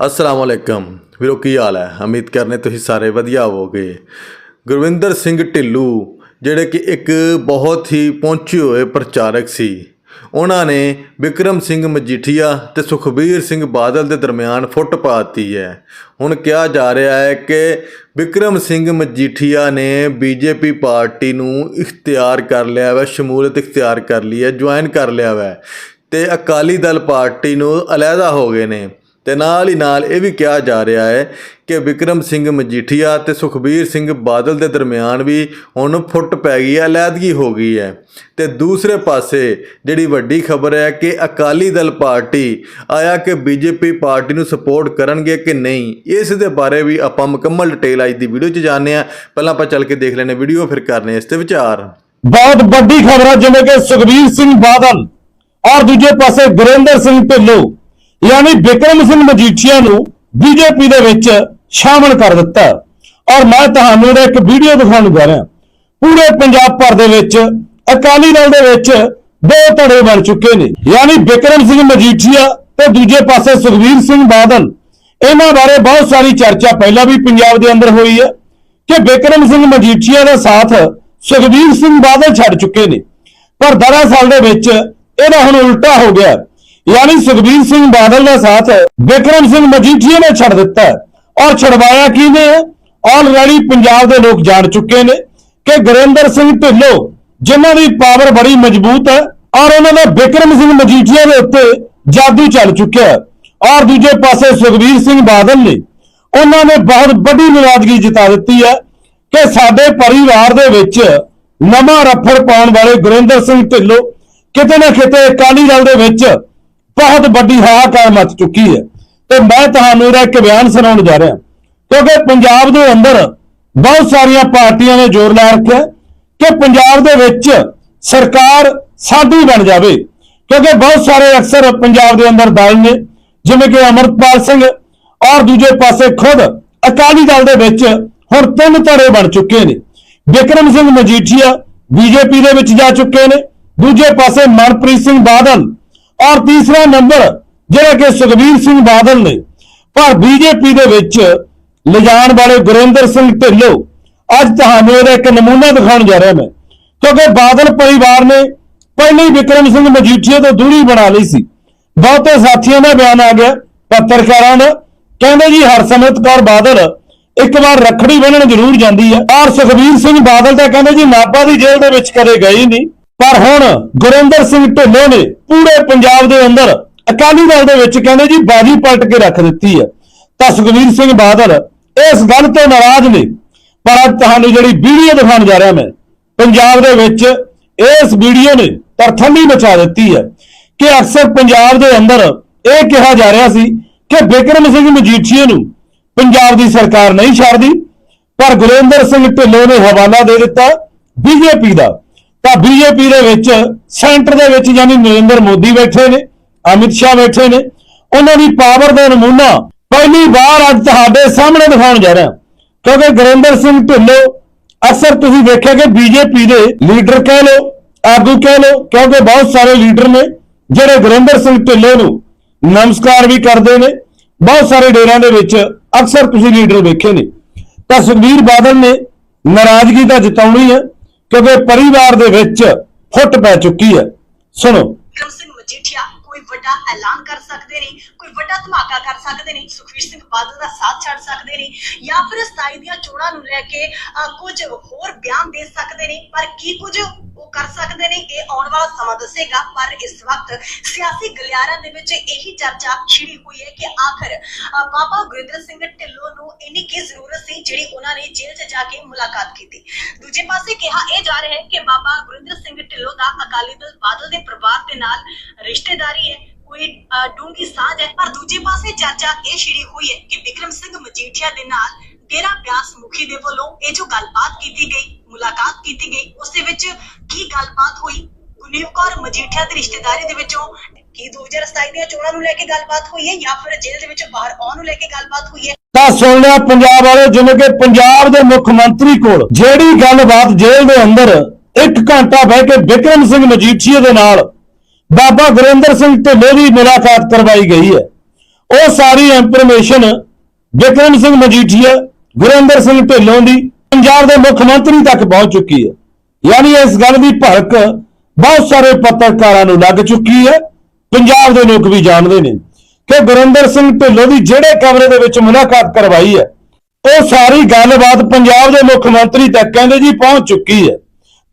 ਅਸਲਾਮ ਵਾਲੇਕਮ ਵੀਰੋ, ਕੀ ਹਾਲ ਹੈ? ਉਮੀਦ ਕਰਨੇ ਤੁਸੀਂ ਸਾਰੇ ਵਧੀਆ ਹੋਵੋਗੇ। ਗੁਰਵਿੰਦਰ ਸਿੰਘ ਢਿੱਲੂ, ਜਿਹੜੇ ਕਿ ਇੱਕ ਬਹੁਤ ਹੀ ਪਹੁੰਚੇ ਹੋਏ ਪ੍ਰਚਾਰਕ ਸੀ, ਉਹਨਾਂ ਨੇ ਵਿਕਰਮ ਸਿੰਘ ਮਜੀਠੀਆ ਤੇ ਸੁਖਬੀਰ ਸਿੰਘ ਬਾਦਲ ਦੇ ਦਰਮਿਆਨ ਫੁੱਟ ਪਾਤੀ ਹੈ। ਹੁਣ ਕਿਹਾ ਜਾ ਰਿਹਾ ਹੈ ਕਿ ਵਿਕਰਮ ਸਿੰਘ ਮਜੀਠੀਆ ਨੇ ਬੀਜੇਪੀ ਪਾਰਟੀ ਨੂੰ ਇਖਤਿਆਰ ਕਰ ਲਿਆ ਹੈ ਸ਼ਮੂਲੀਅਤ ਇਖਤਿਆਰ ਕਰ ਲਈ ਹੈ, ਜੁਆਇਨ ਕਰ ਲਿਆ ਹੈ ਤੇ ਅਕਾਲੀ ਦਲ ਪਾਰਟੀ ਨੂੰ ਅਲੱਗਾ ਹੋ ਗਏ ਨੇ। ਤੇ ਨਾਲ ਹੀ ਨਾਲ ਇਹ ਵੀ ਕਿਹਾ ਜਾ ਰਿਹਾ ਹੈ ਕਿ ਵਿਕਰਮ ਸਿੰਘ ਮਜੀਠੀਆ ਤੇ ਸੁਖਬੀਰ ਸਿੰਘ ਬਾਦਲ ਦੇ ਦਰਮਿਆਨ ਵੀ ਹੁਣ ਫੁੱਟ ਪੈ ਗਈ ਹੈ ਅਲੱਗੀ ਹੋ ਗਈ ਹੈ। ਤੇ ਦੂਸਰੇ ਪਾਸੇ ਜਿਹੜੀ ਵੱਡੀ ਖਬਰ ਹੈ ਕਿ ਅਕਾਲੀ ਦਲ ਪਾਰਟੀ ਆਇਆ ਕਿ ਬੀਜੇਪੀ ਪਾਰਟੀ ਨੂੰ ਸਪੋਰਟ ਕਰਨਗੇ ਕਿ ਨਹੀਂ, ਇਸ ਦੇ ਬਾਰੇ ਵੀ ਆਪਾਂ ਮੁਕੰਮਲ ਡਿਟੇਲ ਅੱਜ ਦੀ ਵੀਡੀਓ 'ਚ ਜਾਣਦੇ ਹਾਂ। ਪਹਿਲਾਂ ਆਪਾਂ ਚੱਲ ਕੇ ਦੇਖ ਲੈਨੇ ਵੀਡੀਓ, ਫਿਰ ਕਰਨੇ ਇਸ ਤੇ ਵਿਚਾਰ। ਬਹੁਤ ਵੱਡੀ ਖਬਰ ਹੈ, ਜਿਵੇਂ ਕਿ ਸੁਖਬੀਰ ਸਿੰਘ ਬਾਦਲ ਔਰ ਦੂਜੇ ਪਾਸੇ ਗੁਰਿੰਦਰ ਸਿੰਘ ਢਿੱਲੋਂ ਯਾਨੀ ਵਿਕਰਮ ਸਿੰਘ ਮਜੀਠੀਆ ਨੂੰ ਬੀਜੇਪੀ ਦੇ ਵਿੱਚ ਸ਼ਾਮਲ ਕਰ ਦਿੱਤਾ। ਔਰ ਮੈਂ ਤੁਹਾਨੂੰ ਇਹਦਾ ਇੱਕ ਵੀਡੀਓ ਦਿਖਾਉਣ ਜਾ ਰਿਹਾ, ਪੂਰੇ ਪੰਜਾਬ ਭਰ ਦੇ ਵਿੱਚ, ਅਕਾਲੀ ਦਲ ਦੇ ਵਿੱਚ ਦੋ ਧੜੇ ਬਣ ਚੁੱਕੇ ਨੇ। ਯਾਨੀ ਵਿਕਰਮ ਸਿੰਘ ਮਜੀਠੀਆ ਤੇ ਦੂਜੇ ਪਾਸੇ ਸੁਖਬੀਰ ਸਿੰਘ ਬਾਦਲ, ਇਹਨਾਂ ਬਾਰੇ ਬਹੁਤ ਸਾਰੀ ਚਰਚਾ ਪਹਿਲਾਂ ਵੀ ਪੰਜਾਬ ਦੇ ਅੰਦਰ ਹੋਈ ਹੈ ਕਿ ਵਿਕਰਮ ਸਿੰਘ ਮਜੀਠੀਆ ਦਾ ਸਾਥ ਸੁਖਬੀਰ ਸਿੰਘ ਬਾਦਲ ਛੱਡ ਚੁੱਕੇ ਨੇ। ਪਰ ਦਰਅਸਲ ਦੇ ਵਿੱਚ ਇਹਦਾ ਹੁਣ ਉਲਟਾ ਹੋ ਗਿਆ। ਯਾਨੀ ਸੁਖਬੀਰ ਸਿੰਘ ਬਾਦਲ ਦਾ ਸਾਥ ਵਿਕਰਮ ਸਿੰਘ ਮਜੀਠੀਆ ਨੇ ਛੱਡ ਦਿੱਤਾ ਔਰ ਛਡਵਾਇਆ ਕਿਹਨੇ ਆਲਰੇਡੀ ਪੰਜਾਬ ਦੇ ਲੋਕ ਜਾਣ ਚੁੱਕੇ ਨੇ ਕਿ ਗੁਰਿੰਦਰ ਸਿੰਘ ਢਿੱਲੋਂ ਜਿਨ੍ਹਾਂ ਦੀ ਪਾਵਰ ਬੜੀ ਮਜ਼ਬੂਤ ਹੈ ਔਰ ਉਹਨਾਂ ਦਾ ਵਿਕਰਮ ਸਿੰਘ ਮਜੀਠੀਆ ਦੇ ਉੱਤੇ ਜਾਦੂ ਚੱਲ ਚੁੱਕਿਆ ਔਰ ਦੂਜੇ ਪਾਸੇ ਸੁਖਬੀਰ ਸਿੰਘ ਬਾਦਲ ਨੇ ਉਹਨਾਂ ਨੇ ਬਹੁਤ ਵੱਡੀ ਨਾਰਾਜ਼ਗੀ ਜਤਾ ਦਿੱਤੀ ਹੈ ਕਿ ਸਾਡੇ ਪਰਿਵਾਰ ਦੇ ਵਿੱਚ ਨਵਾਂ ਰੱਫੜ ਪਾਉਣ ਵਾਲੇ ਗੁਰਿੰਦਰ ਸਿੰਘ ਢਿੱਲੋਂ ਕਿਤੇ ਨਾ ਕਿਤੇ ਅਕਾਲੀ ਦਲ ਦੇ ਵਿੱਚ ਬਹੁਤ ਵੱਡੀ ਹਾ ਕਾਇਮ ਮੱਚ ਚੁੱਕੀ ਹੈ। ਤੇ ਮੈਂ ਤੁਹਾਨੂੰ ਇਹਦਾ ਇੱਕ ਬਿਆਨ ਸੁਣਾਉਣ ਜਾ ਰਿਹਾ। ਕਿਉਂਕਿ ਪੰਜਾਬ ਦੇ ਅੰਦਰ ਬਹੁਤ ਸਾਰੀਆਂ ਪਾਰਟੀਆਂ ਨੇ ਜ਼ੋਰ ਲਾ ਰੱਖਿਆ ਕਿ ਪੰਜਾਬ ਦੇ ਵਿੱਚ ਸਰਕਾਰ ਸਾਡੀ ਬਣ ਜਾਵੇ। ਕਿਉਂਕਿ ਬਹੁਤ ਸਾਰੇ ਅਕਸਰ ਪੰਜਾਬ ਦੇ ਅੰਦਰ ਦਲ ਨੇ, ਜਿਵੇਂ ਕਿ ਅਮਰਪਾਲ ਸਿੰਘ ਔਰ ਦੂਜੇ ਪਾਸੇ ਖੁਦ ਅਕਾਲੀ ਦਲ ਦੇ ਵਿੱਚ ਹੁਣ ਤਿੰਨ ਧੜੇ ਬਣ ਚੁੱਕੇ ਨੇ। ਵਿਕਰਮ ਸਿੰਘ ਮਜੀਠੀਆ ਬੀਜੇਪੀ ਦੇ ਵਿੱਚ ਜਾ ਚੁੱਕੇ ਨੇ। ਦੂਜੇ ਪਾਸੇ ਮਨਪ੍ਰੀਤ ਸਿੰਘ ਬਾਦਲ ਔਰ ਤੀਸਰਾ ਨੰਬਰ, ਜਿਹੜਾ ਕਿ ਸੁਖਬੀਰ ਸਿੰਘ ਬਾਦਲ ਨੇ, ਪਰ ਬੀਜੇਪੀ ਦੇ ਵਿੱਚ ਲਿਜਾਣ ਵਾਲੇ ਗੁਰਿੰਦਰ ਸਿੰਘ ਢਿੱਲੋਂ ਅੱਜ ਤੁਹਾਨੂੰ ਇਹਦਾ ਇੱਕ ਨਮੂਨਾ ਦਿਖਾਉਣ ਜਾ ਰਿਹਾ ਮੈਂ। ਕਿਉਂਕਿ ਬਾਦਲ ਪਰਿਵਾਰ ਨੇ ਪਹਿਲੀ ਹੀ ਵਿਕਰਮ ਸਿੰਘ ਮਜੀਠੀਆ ਤੋਂ ਦੂਰੀ ਬਣਾ ਲਈ ਸੀ। ਬਹੁਤੇ ਸਾਥੀਆਂ ਦਾ ਬਿਆਨ ਆ ਗਿਆ, ਪੱਤਰਕਾਰਾਂ ਦਾ। ਕਹਿੰਦੇ ਜੀ, ਹਰਸਿਮਰਤ ਕੌਰ ਬਾਦਲ ਇੱਕ ਵਾਰ ਰੱਖੜੀ ਬੰਨਣ ਜ਼ਰੂਰ ਜਾਂਦੀ ਹੈ। ਔਰ ਸੁਖਬੀਰ ਸਿੰਘ ਬਾਦਲ ਤਾਂ ਕਹਿੰਦੇ ਜੀ, ਨਾਭਾ ਦੀ ਜੇਲ੍ਹ ਦੇ ਵਿੱਚ ਕਦੇ ਗਏ ਨਹੀਂ। ਪਰ ਹੁਣ ਗੁਰਿੰਦਰ ਸਿੰਘ ਢਿੱਲੋਂ ਨੇ ਪੂਰੇ ਪੰਜਾਬ ਦੇ ਅੰਦਰ ਅਕਾਲੀ ਦਲ ਦੇ ਵਿੱਚ ਕਹਿੰਦੇ ਜੀ ਬਾਜੀ ਪਲਟ ਕੇ ਰੱਖ ਦਿੱਤੀ ਹੈ। ਤਾਂ ਸੁਖਬੀਰ ਸਿੰਘ ਬਾਦਲ ਇਸ ਗੱਲ ਤੋਂ ਨਾਰਾਜ਼ ਨੇ, ਪਰ ਅੱਜ ਤੁਹਾਨੂੰ ਜਿਹੜੀ ਵੀਡੀਓ ਦਿਖਾਉਣ ਜਾ ਰਿਹਾ ਮੈਂ, ਪੰਜਾਬ ਦੇ ਵਿੱਚ ਇਸ ਵੀਡੀਓ ਨੇ ਤਰਥੰਡੀ ਮਚਾ ਦਿੱਤੀ ਹੈ ਕਿ ਅਕਸਰ ਪੰਜਾਬ ਦੇ ਅੰਦਰ ਇਹ ਕਿਹਾ ਜਾ ਰਿਹਾ ਸੀ ਕਿ ਬਿਕਰਮ ਸਿੰਘ ਮਜੀਠੀਆ ਨੂੰ ਪੰਜਾਬ ਦੀ ਸਰਕਾਰ ਨਹੀਂ ਛੱਡਦੀ, ਪਰ ਗੁਰਿੰਦਰ ਸਿੰਘ ਢਿੱਲੋਂ ਨੇ ਹਵਾਲਾ ਦੇ ਦਿੱਤਾ ਬੀਜੇਪੀ ਦਾ। ਤਾਂ ਬੀਜੇਪੀ ਦੇ ਵਿੱਚ ਸੈਂਟਰ ਦੇ ਵਿੱਚ ਯਾਨੀ ਨਰਿੰਦਰ ਮੋਦੀ ਬੈਠੇ ਨੇ, ਅਮਿਤ ਸ਼ਾਹ ਬੈਠੇ ਨੇ, ਉਹਨਾਂ ਦੀ ਪਾਵਰ ਦਾ ਨਮੂਨਾ ਪਹਿਲੀ ਵਾਰ ਅੱਜ ਤੁਹਾਡੇ ਸਾਹਮਣੇ ਦਿਖਾਉਣ ਜਾ ਰਿਹਾ। ਕਿਉਂਕਿ ਗੁਰਿੰਦਰ ਸਿੰਘ ਢਿੱਲੋਂ ਅਕਸਰ ਤੁਸੀਂ ਵੇਖਿਆ ਕਿ ਬੀਜੇਪੀ ਦੇ ਲੀਡਰ ਕਹਿ ਲਓ, ਆਗੂ ਕਹਿ ਲਓ, ਕਿਉਂਕਿ ਬਹੁਤ ਸਾਰੇ ਲੀਡਰ ਨੇ ਜਿਹੜੇ ਗੁਰਿੰਦਰ ਸਿੰਘ ਢਿੱਲੋਂ ਨੂੰ ਨਮਸਕਾਰ ਵੀ ਕਰਦੇ ਨੇ। ਬਹੁਤ ਸਾਰੇ ਡੇਰਿਆਂ ਦੇ ਵਿੱਚ ਅਕਸਰ ਤੁਸੀਂ ਲੀਡਰ ਵੇਖੇ ਨੇ। ਤਾਂ ਸੁਖਬੀਰ ਬਾਦਲ ਨੇ ਨਾਰਾਜ਼ਗੀ ਤਾਂ ਜਤਾਉਣੀ ਹੈ। ਕਿਉਂਕਿ ਪਰਿਵਾਰ ਦੇ ਵਿੱਚ ਫੁੱਟ ਪੈ ਚੁੱਕੀ ਹੈ। ਸੁਣੋ। ਵਿਕਰਮ ਸਿੰਘ ਮਜੀਠੀਆ ਵੱਡਾ ਐਲਾਨ ਕਰ ਸਕਦੇ ਨੇ, ਕੋਈ ਵੱਡਾ ਧਮਾਕਾ ਕਰ ਸਕਦੇ ਨੇ, ਸੁਖਵੀਰ ਸਿੰਘ ਬਾਦਲ ਦਾ ਸਾਥ ਛੱਡ ਸਕਦੇ ਨੇ, ਜਾਂ ਫਿਰ 27 ਦੀਆਂ ਚੋਣਾਂ ਨੂੰ ਲੈ ਕੇ ਕੁਝ ਹੋਰ ਬਿਆਨ ਦੇ ਸਕਦੇ ਨੇ, ਪਰ ਕੀ ਕੁਝ ਉਹ ਕਰ ਸਕਦੇ ਨੇ, ਇਹ ਆਉਣ ਵਾਲਾ ਸਮਾਂ ਦੱਸੇਗਾ, ਪਰ ਇਸ ਵਕਤ ਸਿਆਸੀ ਗਲਿਆਰਿਆਂ ਦੇ ਵਿੱਚ ਇਹੀ ਚਰਚਾ ਛਿੜੀ ਹੋਈ ਹੈ ਕਿ ਆਖਰ ਬਾਬਾ ਗੁਰਿੰਦਰ ਸਿੰਘ ਢਿੱਲੋਂ ਨੂੰ ਇੰਨੀ ਕੀ ਜ਼ਰੂਰਤ ਸੀ, ਜਿਹੜੀ ਉਹਨਾਂ ਨੇ ਜੇਲ੍ਹ 'ਚ ਜਾ ਕੇ ਮੁਲਾਕਾਤ ਕੀਤੀ? ਦੂਜੇ ਪਾਸੇ ਕਿਹਾ ਇਹ ਜਾ ਰਿਹਾ ਹੈ ਕਿ ਬਾਬਾ ਗੁਰਿੰਦਰ ਸਿੰਘ ਢਿੱਲੋਂ ਦਾ ਅਕਾਲੀ ਦਲ ਬਾਦਲ ਦੇ ਪਰਿਵਾਰ ਦੇ ਨਾਲ ਰਿਸ਼ਤੇਦਾਰੀ ਹੈ ਕੋਈ ਅਹ, ਸਾਂਝ ਹੈ ਪਰ ਦੂਜੇ ਪਾਸੇ ਚਰਚਾ ਇਹ ਛਿੜੀ ਹੋਈ ਹੈ ਕਿ ਵਿਕਰਮ ਸਿੰਘ ਮਜੀਠੀਆ ਦੇ ਨਾਲ ਡੇਰਾ ਬਿਆਸ ਮੁਖੀ ਦੇ ਵੱਲੋਂ ਇਹ ਜੋ ਗੱਲਬਾਤ ਕੀਤੀ ਗਈ ਮੁਲਾਕਾਤ ਕੀਤੀ ਗਈ ਉਸ ਦੇ ਵਿੱਚ ਕੀ ਗੱਲਬਾਤ ਹੋਈ? ਗੁਰਨੀਤ ਕੌਰ ਮਜੀਠੀਆ ਦੀ ਰਿਸ਼ਤੇਦਾਰੀ ਦੇ ਵਿੱਚੋਂ ਕੀ 2027 ਦੀਆਂ ਚੋਣਾਂ ਨੂੰ ਲੈ ਕੇ ਗੱਲਬਾਤ ਹੋਈ ਹੈ ਜਾਂ ਫਿਰ ਜੇਲ੍ਹ ਦੇ ਵਿੱਚੋਂ ਬਾਹਰ ਆਉਣ ਨੂੰ ਲੈ ਕੇ ਗੱਲਬਾਤ ਹੋਈ ਹੈ? ਤਾਂ ਸੁਣ ਲਿਆ ਪੰਜਾਬ ਵਾਲੇ ਜਿਵੇਂ ਕਿ ਪੰਜਾਬ ਦੇ ਮੁੱਖ ਮੰਤਰੀ ਕੋਲ ਜਿਹੜੀ ਗੱਲਬਾਤ ਜੇਲ੍ਹ ਦੇ ਅੰਦਰ ਇੱਕ ਘੰਟਾ ਬਹਿ ਕੇ ਵਿਕਰਮ ਸਿੰਘ ਮਜੀਠੀਆ ਦੇ ਨਾਲ ਬਾਬਾ ਗੁਰਿੰਦਰ ਸਿੰਘ ਢਿੱਲੋਂ ਦੀ ਮੁਲਾਕਾਤ ਕਰਵਾਈ ਗਈ ਹੈ। ਉਹ ਸਾਰੀ ਇਨਫੋਰਮੇਸ਼ਨ ਵਿਕਰਮ ਸਿੰਘ ਮਜੀਠੀਆ, ਗੁਰਿੰਦਰ ਸਿੰਘ ਢਿੱਲੋਂ ਦੀ ਪੰਜਾਬ ਦੇ ਮੁੱਖ ਮੰਤਰੀ ਤੱਕ ਪਹੁੰਚ ਚੁੱਕੀ ਹੈ। ਯਾਨੀ ਇਸ ਗੱਲ ਦੀ ਭੜਕ ਬਹੁਤ ਸਾਰੇ ਪੱਤਰਕਾਰਾਂ ਨੂੰ ਲੱਗ ਚੁੱਕੀ ਹੈ। ਪੰਜਾਬ ਦੇ ਲੋਕ ਵੀ ਜਾਣਦੇ ਨੇ ਕਿ ਗੁਰਿੰਦਰ ਸਿੰਘ ਢਿੱਲੋਂ ਦੀ ਜਿਹੜੇ ਕਮਰੇ ਦੇ ਵਿੱਚ ਮੁਲਾਕਾਤ ਕਰਵਾਈ ਹੈ, ਉਹ ਸਾਰੀ ਗੱਲਬਾਤ ਪੰਜਾਬ ਦੇ ਮੁੱਖ ਮੰਤਰੀ ਤੱਕ ਕਹਿੰਦੇ ਜੀ ਪਹੁੰਚ ਚੁੱਕੀ ਹੈ।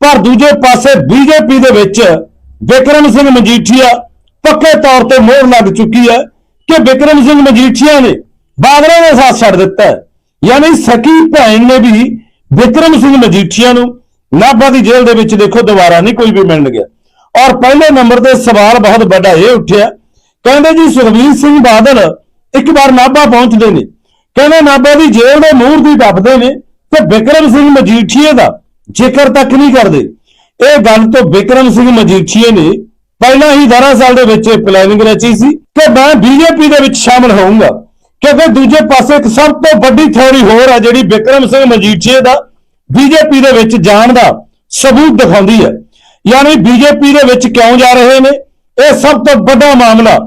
ਪਰ ਦੂਜੇ ਪਾਸੇ ਬੀਜੇਪੀ ਦੇ ਵਿੱਚ ਵਿਕਰਮ ਸਿੰਘ ਮਜੀਠੀਆ ਪੱਕੇ ਤੌਰ ਤੇ ਮੋਹਰ ਲੱਗ ਚੁੱਕੀ ਹੈ ਕਿ ਵਿਕਰਮ ਸਿੰਘ ਮਜੀਠੀਆ ਨੇ ਬਾਦਲਾਂ ਦਾ ਸਾਥ ਛੱਡ ਦਿੱਤਾ ਹੈ। ਯਾਨੀ ਸਕੀ ਭੈਣ ਨੇ ਵੀ ਵਿਕਰਮ ਸਿੰਘ ਮਜੀਠੀਆ ਨੂੰ ਨਾਭਾ ਦੀ ਜੇਲ੍ਹ ਦੇ ਵਿੱਚ ਦੇਖੋ ਦੁਬਾਰਾ ਨਹੀਂ ਕੋਈ ਵੀ ਮਿਲਣ ਗਿਆ। ਔਰ ਪਹਿਲੇ ਨੰਬਰ ਤੇ ਸਵਾਲ ਬਹੁਤ ਵੱਡਾ ਇਹ ਉੱਠਿਆ, ਕਹਿੰਦੇ ਜੀ ਸੁਖਬੀਰ ਸਿੰਘ ਬਾਦਲ ਇੱਕ ਵਾਰ ਨਾਭਾ ਪਹੁੰਚਦੇ ਨੇ। ਕਹਿੰਦੇ ਨਾਭਾ ਦੀ ਜੇਲ੍ਹ ਦੇ ਮੂਹਰ ਦੀ ਦੱਬਦੇ ਨੇ ਤੇ ਵਿਕਰਮ ਸਿੰਘ ਮਜੀਠੀਏ ਦਾ ਜ਼ਿਕਰ ਤੱਕ ਨਹੀਂ ਕਰਦੇ। ਇਹ ਗੱਲ ਤੋਂ ਵਿਕਰਮ ਸਿੰਘ ਮਜੀਠੀਏ ਨੇ ਪਹਿਲਾਂ ਹੀ ਦਰਅਸਲ ਦੇ ਵਿੱਚ ਪਲੈਨਿੰਗ ਰਚੀ ਸੀ ਕਿ ਮੈਂ ਬੀਜੇਪੀ ਦੇ ਵਿੱਚ ਸ਼ਾਮਲ ਹੋਊਂਗਾ, ਕਿਉਂਕਿ ਦੂਜੇ ਪਾਸੇ ਇੱਕ ਸਭ ਤੋਂ ਵੱਡੀ ਥਿਉਰੀ ਹੋਰ ਹੈ ਜਿਹੜੀ ਵਿਕਰਮ ਸਿੰਘ ਮਜੀਠੀਏ ਦਾ ਬੀਜੇਪੀ ਦੇ ਵਿੱਚ ਜਾਣ ਦਾ ਸਬੂਤ ਦਿਖਾਉਂਦੀ ਹੈ। ਯਾਨੀ ਬੀਜੇਪੀ ਦੇ ਵਿੱਚ ਕਿਉਂ ਜਾ ਰਹੇ ਨੇ? ਇਹ ਸਭ ਤੋਂ ਵੱਡਾ ਮਾਮਲਾ,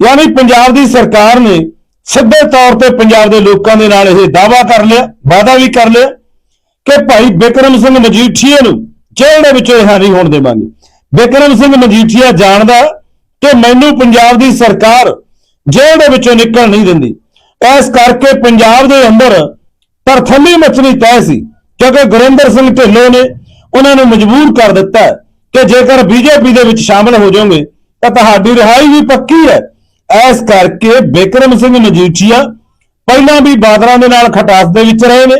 ਯਾਨੀ ਪੰਜਾਬ ਦੀ ਸਰਕਾਰ ਨੇ ਸਿੱਧੇ ਤੌਰ ਤੇ ਪੰਜਾਬ ਦੇ ਲੋਕਾਂ ਦੇ ਨਾਲ ਇਹ ਦਾਵਾ ਕਰ ਲਿਆ, ਵਾਅਦਾ ਵੀ ਕਰ ਲਿਆ ਕਿ ਭਾਈ ਬਿਕਰਮ ਸਿੰਘ ਮਜੀਠੀਏ ਨੂੰ ਜੇਲ੍ਹ ਦੇ ਵਿੱਚੋਂ ਰਿਹਾ ਨਹੀਂ ਹੋਣ ਦੇਵਾਂਗੇ। ਬਿਕਰਮ ਸਿੰਘ ਮਜੀਠੀਆ ਜਾਣਦਾ ਕਿ ਮੈਨੂੰ ਪੰਜਾਬ ਦੀ ਸਰਕਾਰ ਜੇਲ੍ਹ ਦੇ ਵਿੱਚੋਂ ਨਿਕਲ ਨਹੀਂ ਦਿੰਦੀ। ਇਸ ਕਰਕੇ ਪੰਜਾਬ ਦੇ ਅੰਦਰ ਤਰਥੱਲੀ ਮਚਣੀ ਤੈਅ ਸੀ, ਕਿਉਂਕਿ ਗੁਰਿੰਦਰ ਸਿੰਘ ਢਿੱਲੋਂ ਨੇ ਉਹਨਾਂ ਨੂੰ ਮਜਬੂਰ ਕਰ ਦਿੱਤਾ ਕਿ ਜੇਕਰ ਬੀਜੇਪੀ ਦੇ ਵਿੱਚ ਸ਼ਾਮਲ ਹੋ ਜਾਓਗੇ, ਤਾਂ ਤੁਹਾਡੀ ਰਿਹਾਈ ਵੀ ਪੱਕੀ ਹੈ। ਇਸ ਕਰਕੇ ਬਿਕਰਮ ਸਿੰਘ ਮਜੀਠੀਆ ਪਹਿਲਾਂ ਵੀ ਬਾਦਲਾਂ ਦੇ ਨਾਲ ਖਟਾਸ ਦੇ ਵਿੱਚ ਰਹੇ ਨੇ,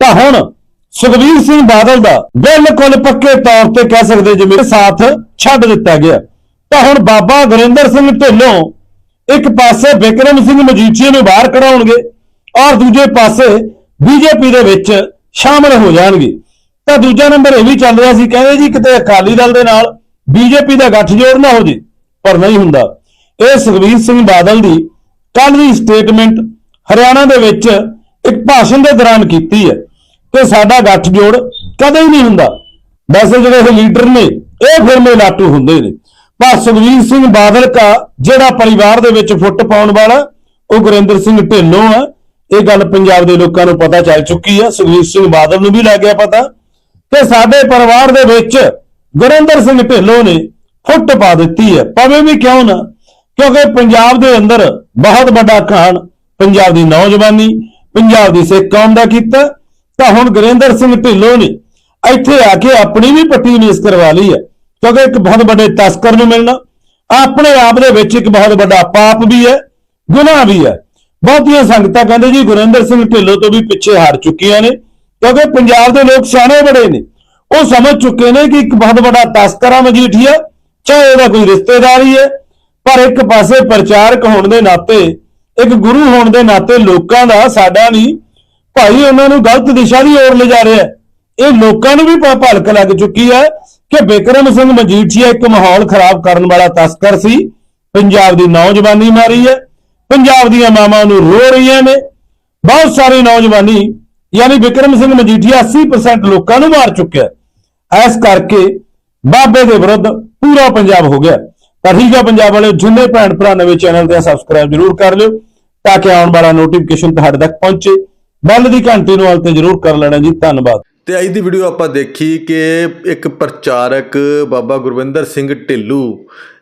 ਤਾਂ ਹੁਣ ਸੁਖਬੀਰ ਸਿੰਘ ਬਾਦਲ ਦਾ ਬਿਲਕੁਲ ਪੱਕੇ ਤੌਰ ਤੇ ਕਹਿ ਸਕਦੇ ਜਿਵੇਂ ਸਾਥ ਛੱਡ ਦਿੱਤਾ ਗਿਆ। ਤਾਂ ਹੁਣ ਬਾਬਾ ਗੁਰਿੰਦਰ ਸਿੰਘ ਢਿੱਲੋਂ ਇੱਕ ਪਾਸੇ ਬਿਕਰਮ ਸਿੰਘ ਮਜੀਠੀਆ ਨੂੰ ਬਾਹਰ ਕਢਾਉਣਗੇ ਔਰ ਦੂਜੇ ਪਾਸੇ ਬੀਜੇਪੀ ਦੇ ਵਿੱਚ ਸ਼ਾਮਲ ਹੋ ਜਾਣਗੇ। ਤਾਂ ਦੂਜਾ ਨੰਬਰ ਇਹ ਵੀ ਚੱਲ ਰਿਹਾ ਸੀ, ਕਹਿੰਦੇ ਜੀ ਕਿਤੇ ਅਕਾਲੀ ਦਲ ਦੇ ਨਾਲ ਬੀਜੇਪੀ ਦਾ ਗੱਠਜੋੜ ਨਾ ਹੋ ਜੇ, ਪਰ ਨਹੀਂ ਹੁੰਦਾ। ਇਹ ਸੁਖਬੀਰ ਸਿੰਘ ਬਾਦਲ ਦੀ ਕੱਲ ਦੀ ਸਟੇਟਮੈਂਟ ਹਰਿਆਣਾ ਦੇ ਵਿੱਚ ਇੱਕ ਭਾਸ਼ਣ ਦੇ ਦੌਰਾਨ ਕੀਤੀ ਹੈ। ਕਿ ਸਾਡਾ ਗੱਠਜੋੜ ਕਦੇ ਹੀ ਨਹੀਂ ਹੁੰਦਾ। ਵੈਸੇ ਜਿਹੜੇ ਇਹ ਲੀਡਰ ਨੇ, ਇਹ ਫਿਰਮੇ ਲਾਟੂ ਹੁੰਦੇ ਨੇ। ਪਰ ਸੁਖਬੀਰ ਸਿੰਘ ਬਾਦਲ ਦਾ ਜਿਹੜਾ ਪਰਿਵਾਰ ਦੇ ਵਿੱਚ ਫੁੱਟ ਪਾਉਣ ਵਾਲਾ, ਉਹ ਗੁਰਿੰਦਰ ਸਿੰਘ ਢਿੱਲੋਂ ਆ। ਇਹ ਗੱਲ ਪੰਜਾਬ ਦੇ ਲੋਕਾਂ ਨੂੰ ਪਤਾ ਚੱਲ ਚੁੱਕੀ ਹੈ ਸੁਖਬੀਰ ਸਿੰਘ ਬਾਦਲ ਨੂੰ ਵੀ ਲੱਗ ਗਿਆ ਪਤਾ। ਕਿ ਸਾਡੇ ਪਰਿਵਾਰ ਦੇ ਵਿੱਚ ਗੁਰਿੰਦਰ ਸਿੰਘ ਢਿੱਲੋਂ ਨੇ ਫੁੱਟ ਪਾ ਦਿੱਤੀ ਹੈ ਭਾਵੇਂ ਵੀ ਕਿਉਂ ਨਾ, ਕਿਉਂਕਿ ਪੰਜਾਬ ਦੇ ਅੰਦਰ ਬਹੁਤ ਵੱਡਾ ਕਾਣ ਪੰਜਾਬ ਦੀ ਨੌਜਵਾਨੀ, ਪੰਜਾਬ ਦੀ ਸਿੱਖ ਕੌਮ ਦਾ ਕੀਤਾ। ਤਾਂ ਹੁਣ ਗੁਰਿੰਦਰ ਸਿੰਘ ਢਿੱਲੋਂ ਨੇ ਇੱਥੇ ਆ ਕੇ ਆਪਣੀ ਵੀ ਪੱਟੀ ਨੀਸ ਕਰਵਾ ਲਈ ਹੈ। ਕਿਉਂਕਿ ਇੱਕ ਬਹੁਤ ਵੱਡੇ ਤਸਕਰ ਨੂੰ ਮਿਲਣਾ, ਆਪਣੇ ਆਪ ਦੇ ਵਿੱਚ ਇੱਕ ਬਹੁਤ ਵੱਡਾ ਪਾਪ ਵੀ ਹੈ, ਗੁਨਾਹ ਵੀ ਹੈ। ਬਹੁਤੀਆਂ ਸੰਗਤਾਂ ਕਹਿੰਦੇ ਜੀ ਗੁਰਿੰਦਰ ਸਿੰਘ ਢਿੱਲੋਂ ਤੋਂ ਵੀ ਪਿੱਛੇ ਹਟ ਚੁੱਕੀਆਂ ਨੇ, ਕਿਉਂਕਿ ਪੰਜਾਬ ਦੇ ਲੋਕ ਸਿਆਣੇ ਬੜੇ ਨੇ। ਉਹ ਸਮਝ ਚੁੱਕੇ ਨੇ ਕਿ ਇੱਕ ਬਹੁਤ ਵੱਡਾ ਤਸਕਰ ਮਜੀਠੀਆ ਚਾਹੇ ਉਹਦਾ ਕੋਈ ਰਿਸ਼ਤੇਦਾਰ ਹੀ ਹੈ, ਪਰ ਇੱਕ ਪਾਸੇ ਪ੍ਰਚਾਰਕ ਹੋਣ ਦੇ ਨਾਤੇ, ਇੱਕ ਗੁਰੂ ਹੋਣ ਦੇ ਨਾਤੇ ਲੋਕਾਂ ਦਾ ਸਾਡਾ ਨਹੀਂ ਭਾਈ ਉਹਨਾਂ ਨੂੰ ਗਲਤ ਦਿਸ਼ਾ ਦੀ ਓਰ ਲਿਜਾ ਰਿਹਾ ਹੈ। ਇਹ ਲੋਕਾਂ ਨੂੰ ਵੀ ਭਲਕ ਲੱਗ ਚੁੱਕੀ ਹੈ ਕਿ ਬਿਕਰਮ ਸਿੰਘ ਮਜੀਠੀਆ ਇੱਕ ਮਾਹੌਲ ਖਰਾਬ ਕਰਨ ਵਾਲਾ ਤਸਕਰ ਸੀ। ਪੰਜਾਬ ਦੀ ਨੌਜਵਾਨੀ ਮਾਰੀ ਹੈ। ਪੰਜਾਬ ਦੀਆਂ ਮਾਵਾਂ ਨੂੰ ਰੋ ਰਹੀਆਂ ਨੇ। ਬਹੁਤ ਸਾਰੇ ਨੌਜਵਾਨੀ, ਯਾਨੀ ਬਿਕਰਮ ਸਿੰਘ ਮਜੀਠੀਆ 80% ਲੋਕਾਂ ਨੂੰ ਮਾਰ ਚੁੱਕਿਆ ਹੈ। ਇਸ ਕਰਕੇ ਬਾਬੇ ਦੇ ਵਿਰੁੱਧ ਪੂਰਾ ਪੰਜਾਬ ਹੋ ਗਿਆ। ਤਾਂ ਠੀਕ ਹੈ ਪੰਜਾਬ ਵਾਲੇ ਜਿੰਨੇ ਭੈਣ ਭਰਾ ਨਵੇਂ ਚੈਨਲ ਤੇ ਸਬਸਕ੍ਰਾਈਬ ਜਰੂਰ ਕਰ ਲਿਓ, ਤਾਂ ਕਿ ਆਉਣ ਵਾਲਾ ਨੋਟੀਫਿਕੇਸ਼ਨ ਤੁਹਾਡੇ ਤੱਕ ਪਹੁੰਚੇ। ਬੈਲ ਦੀ ਘੰਟੀ ਨੂੰ ਹਾਲ ਤੇ ਜਰੂਰ ਕਰ ਲੈਣਾ ਜੀ, ਧੰਨਵਾਦ। ਤੇ ਅੱਜ ਦੀ ਵੀਡੀਓ ਆਪਾਂ ਦੇਖੀ ਕਿ ਇੱਕ ਪ੍ਰਚਾਰਕ ਬਾਬਾ ਗੁਰਵਿੰਦਰ ਸਿੰਘ ਢਿੱਲੂ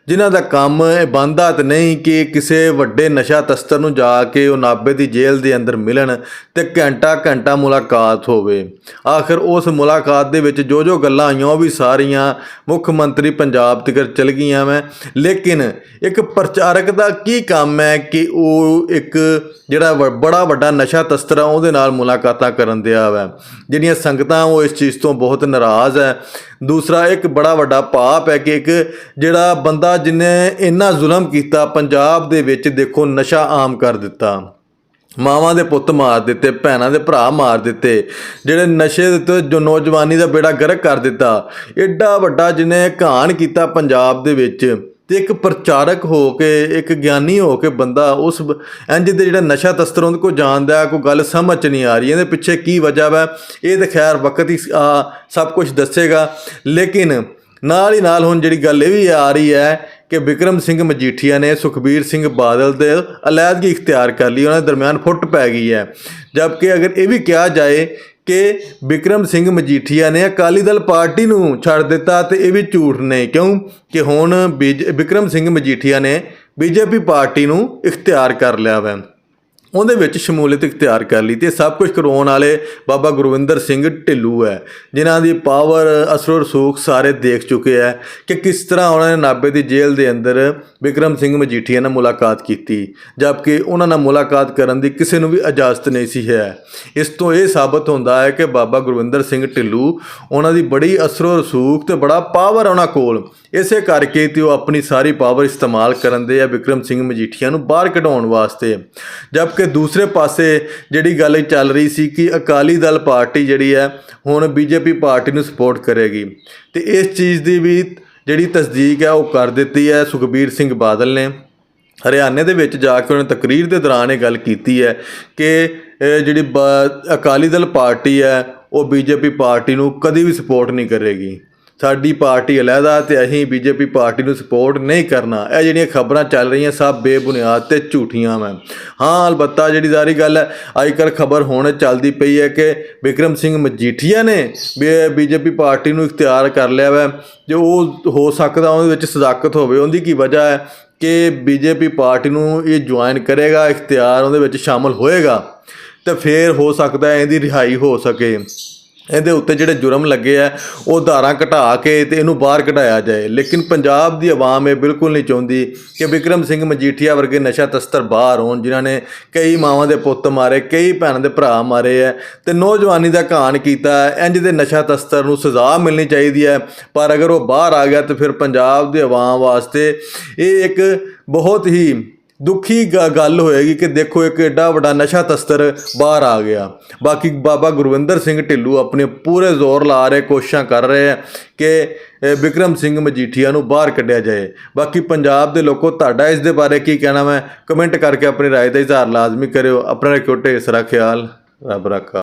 ਜਿਨ੍ਹਾਂ ਦਾ ਕੰਮ ਇਹ ਬੰਦਾ ਤੇ ਨਹੀਂ ਕਿ ਕਿਸੇ ਵੱਡੇ ਨਸ਼ਾ ਤਸਤਰ ਨੂੰ ਜਾ ਕੇ ਉਹ ਨਾਬੇ ਦੀ ਜੇਲ੍ਹ ਦੇ ਅੰਦਰ ਮਿਲਣ ਤੇ ਘੰਟਾ ਘੰਟਾ ਮੁਲਾਕਾਤ ਹੋਵੇ। ਆਖਰ ਉਸ ਮੁਲਾਕਾਤ ਦੇ ਵਿੱਚ ਜੋ ਜੋ ਗੱਲਾਂ ਆਈਆਂ ਉਹ ਵੀ ਸਾਰੀਆਂ ਮੁੱਖ ਮੰਤਰੀ ਪੰਜਾਬ ਤੱਕ ਚਲ ਗਈਆਂ ਮੈਂ ਲੇਕਿਨ ਇੱਕ ਪ੍ਰਚਾਰਕ ਦਾ ਕੀ ਕੰਮ ਹੈ ਕਿ ਉਹ ਇੱਕ ਜਿਹੜਾ ਵ- ਬੜਾ ਵੱਡਾ ਨਸ਼ਾ ਤਸਤਰ ਆ, ਉਹਦੇ ਨਾਲ ਮੁਲਾਕਾਤਾਂ ਕਰਨ ਦਿਆ ਵਾ। ਜਿਹੜੀਆਂ ਸੰਗਤਾਂ ਉਹ ਇਸ ਚੀਜ਼ ਤੋਂ ਬਹੁਤ ਨਾਰਾਜ਼ ਹੈ। ਦੂਸਰਾ, ਇੱਕ ਬੜਾ ਵੱਡਾ ਪਾਪ ਹੈ ਕਿ ਇੱਕ ਜਿਹੜਾ ਬੰਦਾ ਜਿਨੇ ਇੰਨਾ ਜ਼ੁਲਮ ਕੀਤਾ ਪੰਜਾਬ ਦੇ ਵਿੱਚ ਦੇਖੋ ਨਸ਼ਾ ਆਮ ਕਰ ਦਿੱਤਾ। ਮਾਵਾਂ ਦੇ ਪੁੱਤ ਮਾਰ ਦਿੱਤੇ ਭੈਣਾਂ ਦੇ ਭਰਾ ਮਾਰ ਦਿੱਤੇ ਜਿਹੜੇ ਨਸ਼ੇ ਦੇ ਉੱਤੇ ਜੋ ਨੌਜਵਾਨੀ ਦਾ ਬੇੜਾ ਗਰਕ ਕਰ ਦਿੱਤਾ। ਐਡਾ ਵੱਡਾ ਜਿਹਨੇ ਘਾਣ ਕੀਤਾ ਪੰਜਾਬ ਦੇ ਵਿੱਚ ਤੇ ਇੱਕ ਪ੍ਰਚਾਰਕ ਹੋ ਕੇ ਇੱਕ ਗਿਆਨੀ ਹੋ ਕੇ ਬੰਦਾ ਉਸ ਬ- ਇੰਜ ਦੇ ਜਿਹੜਾ ਨਸ਼ਾ ਤਸਤਰ ਉਹਦੇ ਕੋਲ ਜਾਣਦਾ ਕੋਈ ਗੱਲ ਸਮਝ ਨਹੀਂ ਆ ਰਹੀ ਇਹਦੇ ਪਿੱਛੇ ਕੀ ਵਜ੍ਹਾ ਵਾ? ਇਹ ਤਾਂ ਖੈਰ ਵਕਤ ਹੀ ਆ, ਸਭ ਕੁਝ ਦੱਸੇਗਾ। ਲੇਕਿਨ ਨਾਲ ਹੀ ਨਾਲ ਹੁਣ ਜਿਹੜੀ ਗੱਲ ਇਹ ਵੀ ਆ ਰਹੀ ਹੈ ਕਿ ਵਿਕਰਮ ਸਿੰਘ ਮਜੀਠੀਆ ਨੇ ਸੁਖਬੀਰ ਸਿੰਘ ਬਾਦਲ ਦੇ ਅਲੈਦਗੀ ਇਖਤਿਆਰ ਕਰ ਲਈ, ਉਹਨਾਂ ਦੇ ਦਰਮਿਆਨ ਫੁੱਟ ਪੈ ਗਈ ਹੈ। ਜਦਕਿ ਅਗਰ ਇਹ ਵੀ ਕਿਹਾ ਜਾਏ ਕਿ ਵਿਕਰਮ ਸਿੰਘ ਮਜੀਠੀਆ ਨੇ ਅਕਾਲੀ ਦਲ ਪਾਰਟੀ ਨੂੰ ਛੱਡ ਦਿੱਤਾ ਤੇ ਇਹ ਵੀ ਝੂਠ ਨੇ, ਕਿਉਂ? ਕਿ ਹੁਣ ਬੀਜ- ਵਿਕਰਮ ਸਿੰਘ ਮਜੀਠੀਆ ਨੇ ਬੀਜੇਪੀ ਪਾਰਟੀ ਨੂੰ ਇਖਤਿਆਰ ਕਰ ਲਿਆ ਵੈ। ਉਹਦੇ ਵਿੱਚ ਸ਼ਮੂਲੀਅਤ ਇਖਤਿਆਰ ਕਰ ਲਈ ਤੇ ਸਭ ਕੁਝ ਕਰਵਾਉਣ ਵਾਲੇ ਬਾਬਾ ਗੁਰਵਿੰਦਰ ਸਿੰਘ ਢਿੱਲੂ ਹੈ, ਜਿਨ੍ਹਾਂ ਦੀ ਪਾਵਰ ਅਸਰੋ ਰਸੂਖ ਸਾਰੇ ਦੇਖ ਚੁੱਕੇ ਹੈ ਕਿ ਕਿਸ ਤਰ੍ਹਾਂ ਉਹਨਾਂ ਨੇ ਨਾਭੇ ਦੀ ਜੇਲ੍ਹ ਦੇ ਅੰਦਰ ਵਿਕਰਮ ਸਿੰਘ ਮਜੀਠੀਆ ਨਾਲ ਮੁਲਾਕਾਤ ਕੀਤੀ, ਜਦਕਿ ਉਹਨਾਂ ਨਾਲ ਮੁਲਾਕਾਤ ਕਰਨ ਦੀ ਕਿਸੇ ਨੂੰ ਵੀ ਇਜਾਜ਼ਤ ਨਹੀਂ ਸੀ ਹੈ। ਇਸ ਤੋਂ ਇਹ ਸਾਬਤ ਹੁੰਦਾ ਹੈ ਕਿ ਬਾਬਾ ਗੁਰਵਿੰਦਰ ਸਿੰਘ ਢਿੱਲੂ ਉਹਨਾਂ ਦੀ ਬੜੀ ਅਸਰੋ ਰਸੂਖ ਤੇ ਬੜਾ ਪਾਵਰ ਉਹਨਾਂ ਕੋਲ ਇਸੇ ਕਰਕੇ ਤੇ ਉਹ ਆਪਣੀ ਸਾਰੀ ਪਾਵਰ ਇਸਤੇਮਾਲ ਕਰਨ ਦੇ ਆ ਵਿਕਰਮ ਸਿੰਘ ਮਜੀਠੀਆ ਨੂੰ ਬਾਹਰ ਕਢਾਉਣ ਵਾਸਤੇ। ਜਦਕਿ ਦੂਸਰੇ ਪਾਸੇ ਜਿਹੜੀ ਗੱਲ ਚੱਲ ਰਹੀ ਸੀ ਕਿ ਅਕਾਲੀ ਦਲ ਪਾਰਟੀ ਜਿਹੜੀ ਹੈ, ਹੁਣ ਬੀਜੇਪੀ ਪਾਰਟੀ ਨੂੰ ਸਪੋਰਟ ਕਰੇਗੀ। ਤੇ ਇਸ ਚੀਜ਼ ਦੀ ਵੀ ਜਿਹੜੀ ਤਸਦੀਕ ਹੈ, ਉਹ ਕਰ ਦਿੱਤੀ ਹੈ ਸੁਖਬੀਰ ਸਿੰਘ ਬਾਦਲ ਨੇ। ਹਰਿਆਣੇ ਦੇ ਵਿੱਚ ਜਾ ਕੇ ਉਹਨੇ ਤਕਰੀਰ ਦੇ ਦੌਰਾਨ ਇਹ ਗੱਲ ਕੀਤੀ ਹੈ ਕਿ ਜਿਹੜੀ ਬ- ਅਕਾਲੀ ਦਲ ਪਾਰਟੀ ਹੈ, ਉਹ ਬੀਜੇਪੀ ਪਾਰਟੀ ਨੂੰ ਕਦੀ ਵੀ ਸਪੋਰਟ ਨਹੀਂ ਕਰੇਗੀ। ਸਾਡੀ ਪਾਰਟੀ ਅਲੱਗਾ ਤੇ ਅਸੀਂ ਬੀਜੇਪੀ ਪਾਰਟੀ ਨੂੰ ਸਪੋਰਟ ਨਹੀਂ ਕਰਨਾ। ਇਹ ਜਿਹੜੀਆਂ ਖਬਰਾਂ ਚੱਲ ਰਹੀਆਂ ਸਭ ਬੇਬੁਨਿਆਦ ਤੇ ਝੂਠੀਆਂ ਮੈਂ ਹਾਂ, ਅਲਬੱਤਾ ਜਿਹੜੀ ਜ਼ਾਰੀ ਗੱਲ ਹੈ ਅੱਜ ਕੱਲ੍ਹ ਖਬਰ ਹੁਣ ਚੱਲਦੀ ਪਈ ਹੈ ਕਿ ਵਿਕਰਮ ਸਿੰਘ ਮਜੀਠੀਆ ਨੇ ਬੀਜੇਪੀ ਪਾਰਟੀ ਨੂੰ ਇਖਤਿਆਰ ਕਰ ਲਿਆ ਵਾ, ਜੋ ਉਹ ਹੋ ਸਕਦਾ ਉਹਦੇ ਵਿੱਚ ਸਦਾਕਤ ਹੋਵੇ। ਉਹਦੀ ਕੀ ਵਜ੍ਹਾ ਹੈ ਕਿ ਬੀਜੇਪੀ ਪਾਰਟੀ ਨੂੰ ਇਹ ਜੁਆਇਨ ਕਰੇਗਾ, ਇਖਤਿਆਰ ਉਹਦੇ ਵਿੱਚ ਸ਼ਾਮਲ ਹੋਏਗਾ ਤੇ ਫਿਰ ਹੋ ਸਕਦਾ ਹੈ ਇਹਦੀ ਰਿਹਾਈ ਹੋ ਸਕੇ। ਇਹਦੇ ਉੱਤੇ ਜਿਹੜੇ ਜੁਰਮ ਲੱਗੇ ਆ, ਉਹ ਧਾਰਾਂ ਘਟਾ ਕੇ ਤੇ ਇਹਨੂੰ ਬਾਹਰ ਕਢਾਇਆ ਜਾਏ ਲੇਕਿਨ ਪੰਜਾਬ ਦੀ ਆਵਾਮ ਇਹ ਬਿਲਕੁਲ ਨਹੀਂ ਚਾਹੁੰਦੀ ਕਿ ਵਿਕਰਮ ਸਿੰਘ ਮਜੀਠੀਆ ਵਰਗੇ ਨਸ਼ਾ ਤਸਤਰ ਬਾਹਰ ਹੋਣ, ਜਿਨ੍ਹਾਂ ਨੇ ਕਈ ਮਾਵਾਂ ਦੇ ਪੁੱਤ ਮਾਰੇ, ਕਈ ਭੈਣਾਂ ਦੇ ਭਰਾ ਮਾਰੇ ਆ ਤੇ ਨੌਜਵਾਨੀ ਦਾ ਘਾਣ ਕੀਤਾ ਹੈ। ਇੰਜ ਦੇ ਨਸ਼ਾ ਤਸਤਰ ਨੂੰ ਸਜ਼ਾ ਮਿਲਣੀ ਚਾਹੀਦੀ ਹੈ, ਪਰ ਅਗਰ ਉਹ ਬਾਹਰ ਆ ਗਿਆ ਤੇ ਫਿਰ ਪੰਜਾਬ ਦੀ ਆਵਾਮ ਵਾਸਤੇ ਇਹ ਇੱਕ ਬਹੁਤ ਹੀ ਦੁਖੀ ਗ- ਗੱਲ ਹੋਏਗੀ ਕਿ ਦੇਖੋ ਇੱਕ ਐਡਾ ਵੱਡਾ ਨਸ਼ਾ ਤਸਕਰ ਬਾਹਰ ਆ ਗਿਆ ਬਾਕੀ ਬਾਬਾ ਗੁਰਵਿੰਦਰ ਸਿੰਘ ਢਿੱਲੂ ਆਪਣੇ ਪੂਰੇ ਜ਼ੋਰ ਲਾ ਰਹੇ ਕੋਸ਼ਿਸ਼ਾਂ ਕਰ ਰਹੇ ਹੈ ਕਿ ਅ, ਵਿਕਰਮ ਸਿੰਘ ਮਜੀਠੀਆ ਨੂੰ ਬਾਹਰ ਕੱਢਿਆ ਜਾਏ ਬਾਕੀ ਪੰਜਾਬ ਦੇ ਲੋਕੋ ਤੁਹਾਡਾ ਇਸ ਦੇ ਬਾਰੇ ਕੀ ਕਹਿਣਾ ਮੈਂ ਕਮੈਂਟ ਕਰਕੇ ਆਪਣੀ رائے ਦਾ ਇਜ਼ਹਾਰ ਲਾਜ਼ਮੀ ਕਰਿਓ ਆਪਣਾ ਰੱਖਿਓ ਢੇਰ ਸਾਰਾ ਖਿਆਲ ਰੱਬ ਰੱਖਾ